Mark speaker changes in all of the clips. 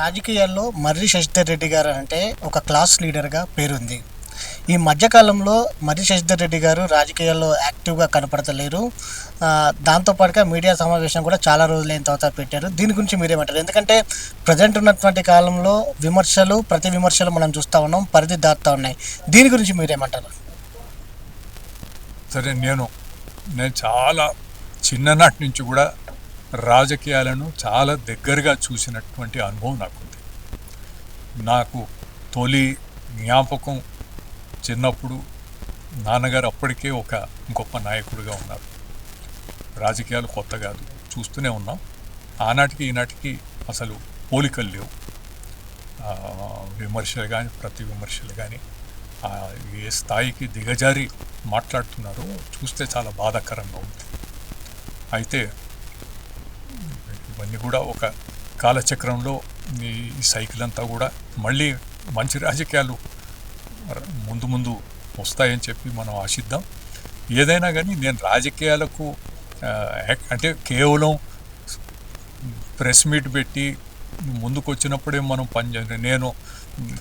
Speaker 1: రాజకీయాల్లో మర్రి శశిధర్ రెడ్డి గారు అంటే ఒక క్లాస్ లీడర్గా పేరుంది. ఈ మధ్యకాలంలో మర్రి శశిధర్ రెడ్డి గారు రాజకీయాల్లో యాక్టివ్గా కనపడతలేరు. దాంతోపాటుగా మీడియా సమావేశం కూడా చాలా రోజులైన తర్వాత పెట్టారు. దీని గురించి మీరేమంటారు? ఎందుకంటే ప్రజెంట్ ఉన్నటువంటి కాలంలో విమర్శలు ప్రతి విమర్శలు మనం చూస్తూ ఉన్నాం పరిధి దాటుతూ ఉన్నాయి. దీని గురించి మీరేమంటారు?
Speaker 2: సరే నేను నేను చాలా చిన్ననాటి నుంచి కూడా రాజకీయాలను చాలా దగ్గరగా చూసినటువంటి అనుభవం నాకుంది. నాకు తొలి జ్ఞాపకం చిన్నప్పుడు నాన్నగారు అప్పటికే ఒక గొప్ప నాయకుడిగా ఉన్నారు. రాజకీయాలు కొత్త కాదు చూస్తూనే ఉన్నాం. ఆనాటికి ఈనాటికి అసలు పోలికలు లేవు. విమర్శలు కానీ ప్రతి విమర్శలు కానీ ఏ స్థాయికి దిగజారి మాట్లాడుతున్నారో చూస్తే చాలా బాధాకరంగా ఉంది. అయితే ఇవన్నీ కూడా ఒక కాలచక్రంలో ఈ సైకిల్ అంతా కూడా మళ్ళీ మంచి రాజకీయాలు ముందు ముందు వస్తాయని చెప్పి మనం ఆశిద్దాం. ఏదైనా కానీ నేను రాజకీయాలకు అంటే కేవలం ప్రెస్ మీట్ పెట్టి ముందుకు వచ్చినప్పుడే మనం పనిచేయాలి నేను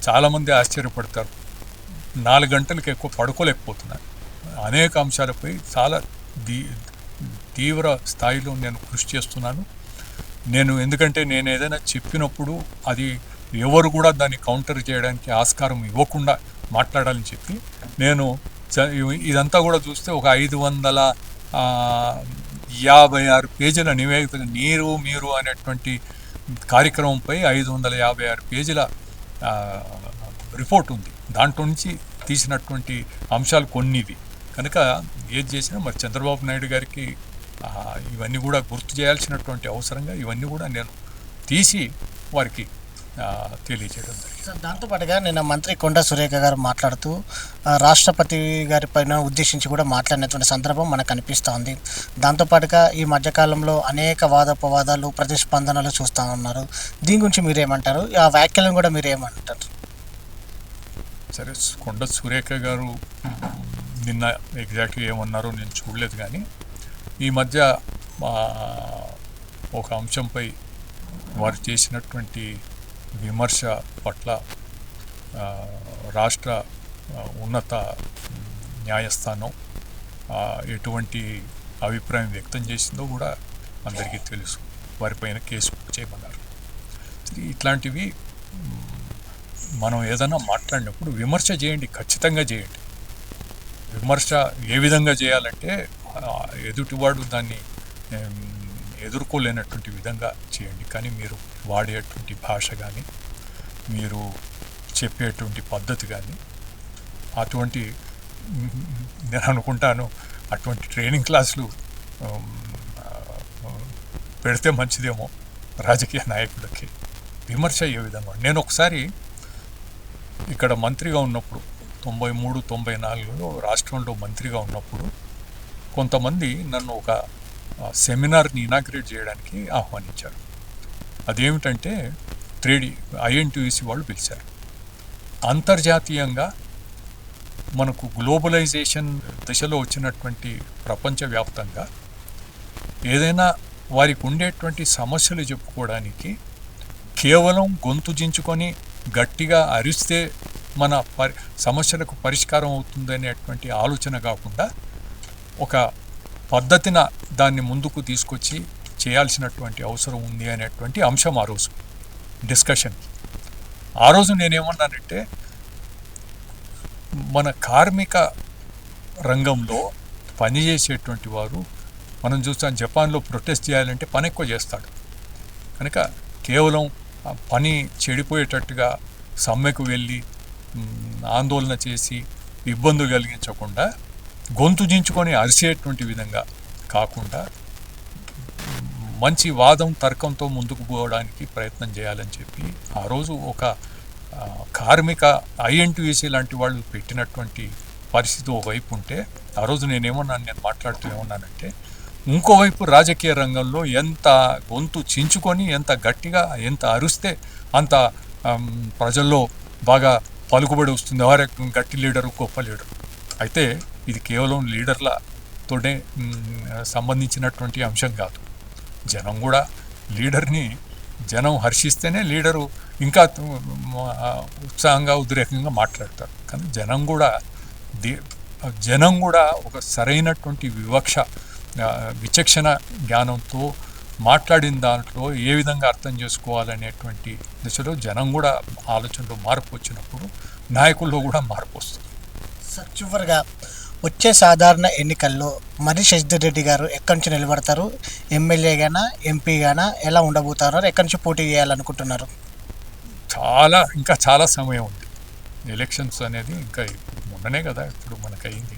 Speaker 2: చాలామంది ఆశ్చర్యపడతారు. నాలుగు గంటలకు ఎక్కువ పడుకోలేకపోతున్నాను. అనేక అంశాలపై చాలా దీ తీవ్ర స్థాయిలో నేను కృషి చేస్తున్నాను. నేను ఎందుకంటే నేను ఏదైనా చెప్పినప్పుడు అది ఎవరు కూడా దాన్ని కౌంటర్ చేయడానికి ఆస్కారం ఇవ్వకుండా మాట్లాడాలని చెప్పి నేను చ- ఇదంతా కూడా చూస్తే ఒక ఐదు వందల యాభై ఆరు పేజీల నివేదిక నీరు మీరు అనేటువంటి కార్యక్రమంపై ఐదు వందల యాభై ఆరు పేజీల రిపోర్ట్ ఉంది. దాంట్లో నుంచి తీసినటువంటి అంశాలు కొన్నివి కనుక ఏది చేసినా మరి చంద్రబాబు నాయుడు గారికి ఇవన్నీ కూడా గుర్తు చేయాల్సినటువంటి అవసరంగా ఇవన్నీ కూడా నేను తీసి వారికి తెలియజేయడం జరిగింది.
Speaker 1: సార్ దాంతోపాటుగా నిన్న మంత్రి కొండ సురేఖ గారు మాట్లాడుతూ రాష్ట్రపతి గారి పైన ఉద్దేశించి కూడా మాట్లాడినటువంటి సందర్భం మనకు కనిపిస్తూ ఉంది దాంతోపాటుగా ఈ మధ్యకాలంలో అనేక వాదోపవాదాలు ప్రతిస్పందనలు చూస్తూ ఉన్నారు. దీని గురించి మీరేమంటారు? ఆ వ్యాఖ్యలను కూడా మీరేమంటారు?
Speaker 2: సరే కొండ సురేఖ గారు నిన్న ఎగ్జాక్ట్గా ఏమన్నారో నేను చూడలేదు కానీ ఈ మధ్య ఒక అంశంపై వారు చేసినటువంటి విమర్శ పట్ల రాష్ట్ర ఉన్నత న్యాయస్థానం ఎటువంటి అభిప్రాయం వ్యక్తం చేసిందో కూడా అందరికీ తెలుసు. వారిపైన కేసు చేయమన్నారు. ఇట్లాంటివి మనం ఏదైనా మాట్లాడినప్పుడు విమర్శ చేయండి ఖచ్చితంగా చేయండి. విమర్శ ఏ విధంగా చేయాలంటే ఎదుటివాడు దాన్ని ఎదుర్కోలేనటువంటి విధంగా చేయండి. కానీ మీరు వాడేటువంటి భాష కానీ మీరు చెప్పేటువంటి పద్ధతి కానీ అటువంటి నేను అనుకుంటాను అటువంటి ట్రైనింగ్ క్లాసులు పెడితే మంచిదేమో రాజకీయ నాయకులకి విమర్శ అయ్యే విధంగా. నేను ఒకసారి ఇక్కడ మంత్రిగా ఉన్నప్పుడు తొంభై మూడు తొంభై నాలుగులో రాష్ట్రంలో మంత్రిగా ఉన్నప్పుడు కొంతమంది నన్ను ఒక సెమినార్ని ఇనాగ్రేట్ చేయడానికి ఆహ్వానించారు. అదేమిటంటే త్రీడీ ఐఎన్టీయూసీ వాళ్ళు పిలిచారు. అంతర్జాతీయంగా మనకు గ్లోబలైజేషన్ దశలో వచ్చినటువంటి ప్రపంచవ్యాప్తంగా ఏదైనా వారికి ఉండేటువంటి సమస్యలు చెప్పుకోవడానికి కేవలం గొంతు దించుకొని గట్టిగా అరిస్తే మన పరి సమస్యలకు పరిష్కారం అవుతుందనేటువంటి ఆలోచన కాకుండా ఒక పద్ధతిన దాన్ని ముందుకు తీసుకొచ్చి చేయాల్సినటువంటి అవసరం ఉంది అనేటువంటి అంశం ఆ రోజు. డిస్కషన్. ఆ రోజు నేనేమన్నానంటే మన కార్మిక రంగంలో పనిచేసేటువంటి వారు మనం చూస్తాం జపాన్లో ప్రొటెస్ట్ చేయాలంటే పని ఎక్కువ చేస్తాడు. కనుక కేవలం పని చెడిపోయేటట్టుగా సమ్మెకు వెళ్ళి ఆందోళన చేసి ఇబ్బందులు కలిగించకుండా గొంతు దించుకొని అరిసేటువంటి విధంగా కాకుండా మంచి వాదం తర్కంతో ముందుకు పోవడానికి ప్రయత్నం చేయాలని చెప్పి ఆ రోజు ఒక కార్మిక ఐఎన్టీయూసీ లాంటి వాళ్ళు పెట్టినటువంటి పరిస్థితి ఒకవైపు ఉంటే ఆ రోజు నేనేమన్నాను నేను మాట్లాడుతూ ఏమన్నానంటే ఇంకోవైపు రాజకీయ రంగంలో ఎంత గొంతు చించుకొని ఎంత గట్టిగా ఎంత అరుస్తే అంత ప్రజల్లో బాగా పలుకుబడి వస్తుంది. ఎవరే గట్టి లీడరు గొప్ప లీడరు. అయితే ఇది కేవలం లీడర్లతోనే తోటే సంబంధించినటువంటి అంశం కాదు. జనం కూడా లీడర్ని జనం హర్షిస్తేనే లీడరు ఇంకా ఉత్సాహంగా ఉద్రేకంగా మాట్లాడతారు. కానీ జనం కూడా దే జనం కూడా ఒక సరైనటువంటి వివక్ష విచక్షణ జ్ఞానంతో మాట్లాడిన దాంట్లో ఏ విధంగా అర్థం చేసుకోవాలనేటువంటి దిశలో జనం కూడా ఆలోచనలో మార్పు వచ్చినప్పుడు నాయకుల్లో కూడా మార్పు వస్తుంది.
Speaker 1: సార్ చివరిగా వచ్చే సాధారణ ఎన్నికల్లో మరి శశిధర్ రెడ్డి గారు ఎక్కడి నుంచి నిలబడతారు? ఎమ్మెల్యేగానా ఎంపీగానా ఎలా ఉండబోతారో ఎక్కడి నుంచి పోటీ చేయాలనుకుంటున్నారు?
Speaker 2: చాలా ఇంకా చాలా సమయం ఉంది. ఎలక్షన్స్ అనేది ఇంకా మొన్ననే కదా ఇప్పుడు మనకు అయింది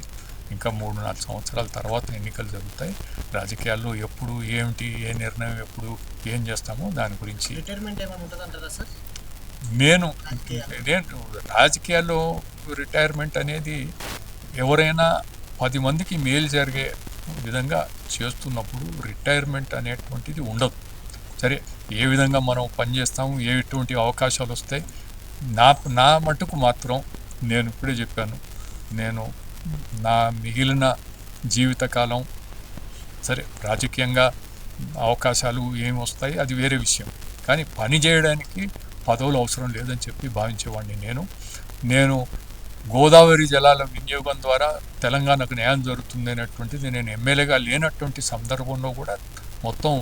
Speaker 2: ఇంకా మూడు నాలుగు సంవత్సరాల తర్వాత ఎన్నికలు జరుగుతాయి. రాజకీయాల్లో ఎప్పుడు ఏమిటి ఏ నిర్ణయం ఎప్పుడు ఏం చేస్తామో దాని గురించి నేను రాజకీయాల్లో. రిటైర్మెంట్ అనేది ఎవరైనా పది మందికి మేలు జరిగే విధంగా చేస్తున్నప్పుడు రిటైర్మెంట్ అనేటువంటిది ఉండదు. సరే ఏ విధంగా మనం పనిచేస్తాము ఏ ఎటువంటి అవకాశాలు వస్తాయి నా నా మటుకు మాత్రం నేను ఇప్పుడే చెప్పాను. నేను నా మిగిలిన జీవితకాలం సరే రాజకీయంగా అవకాశాలు ఏమి వస్తాయి అది వేరే విషయం. కానీ పని చేయడానికి పదవులు అవసరం లేదని చెప్పి భావించేవాడిని నేను. నేను గోదావరి జలాల వినియోగం ద్వారా తెలంగాణకు న్యాయం జరుగుతుంది అనేటువంటిది నేను ఎమ్మెల్యేగా లేనటువంటి సందర్భంలో కూడా మొత్తం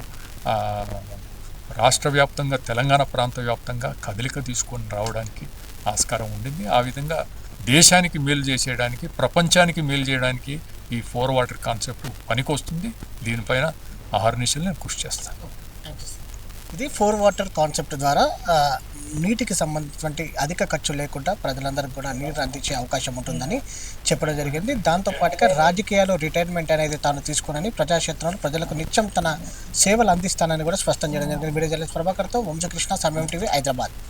Speaker 2: రాష్ట్ర వ్యాప్తంగా తెలంగాణ ప్రాంత వ్యాప్తంగా కదలిక తీసుకొని రావడానికి ఆస్కారం ఉండింది. ఆ విధంగా దేశానికి మేలు చేసేయడానికి ప్రపంచానికి మేలు చేయడానికి ఈ ఫోర్ వాటర్ కాన్సెప్ట్ పనికొస్తుంది. దీనిపైన ఆహార్నిశలు నేను కృషి చేస్తాను.
Speaker 1: ఇది ఫోర్ వాటర్ కాన్సెప్ట్ ద్వారా నీటికి సంబంధించినటువంటి అధిక ఖర్చు లేకుండా ప్రజలందరికీ కూడా నీరు అందించే అవకాశం ఉంటుందని చెప్పడం జరిగింది. దాంతోపాటుగా రాజకీయాలు రిటైర్మెంట్ అనేది తాను తీసుకునని ప్రజాక్షేత్రంలో ప్రజలకు నిత్యం తన సేవలు అందిస్తానని కూడా స్పష్టం చేయడం జరిగింది. మీడియా జర్నలిస్ట్ ప్రభాకర్తో వంశకృష్ణ సమయం టీవీ హైదరాబాద్.